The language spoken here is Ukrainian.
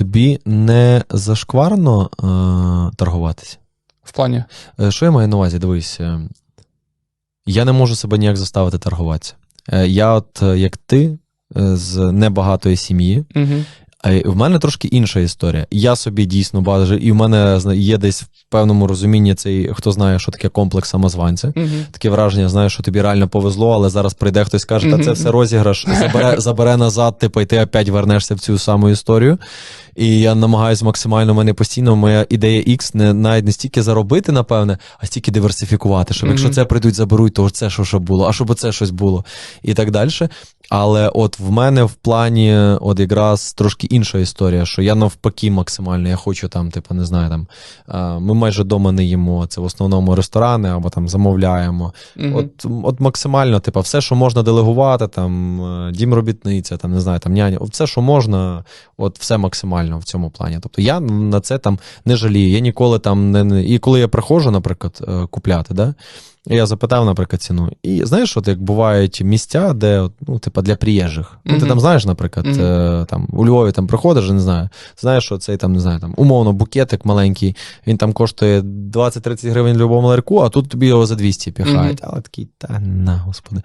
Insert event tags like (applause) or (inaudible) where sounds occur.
тобі не зашкварно е, торгуватися? В плані. Е, Що я маю на увазі? Дивись, е, я не можу себе ніяк заставити торгуватися. Е, Я, от як ти, з небагатої сім'ї, Угу. В мене трошки інша історія. Я собі дійсно бажаю, і в мене є десь в певному розумінні цей, хто знає, що таке комплекс самозванця. Угу. Таке враження, знаєш, що тобі реально повезло, але зараз прийде хтось скаже, та це все розіграш, забере, (laughs) забере назад, типу, і ти опять вернешся в цю саму історію. І я намагаюся максимально, мене постійно моя ідея X не навіть не стільки заробити, напевне, а стільки диверсифікувати. Щоб якщо це прийдуть, заберуть, то це що, було, а щоб оце щось було, і так далі. Але от в мене в плані, от якраз трошки інша історія, що я навпаки максимально, я хочу там, типу, не знаю, там ми майже вдома не їмо. Це в основному ресторани або там замовляємо. Угу. От, от максимально, типу, все, що можна делегувати, там е, дім робітниця, там не знаю, там няня, все, що можна, от все максимально в цьому плані. Тобто я на це там не жалію. Я ніколи там не. І коли я приходжу, наприклад, е, купляти, да, я запитав, наприклад, ціну. І знаєш, от як бувають місця, де ну, типа для приїжджих. Ну, ти там знаєш, наприклад, mm-hmm. там у Львові там приходиш, не знаю. Знаєш, що цей там, не знаю, там умовно букетик маленький, він там коштує 20-30 гривень в будь-якому ларьку, а тут тобі його за 200 піхають. Але такий, та на, господи.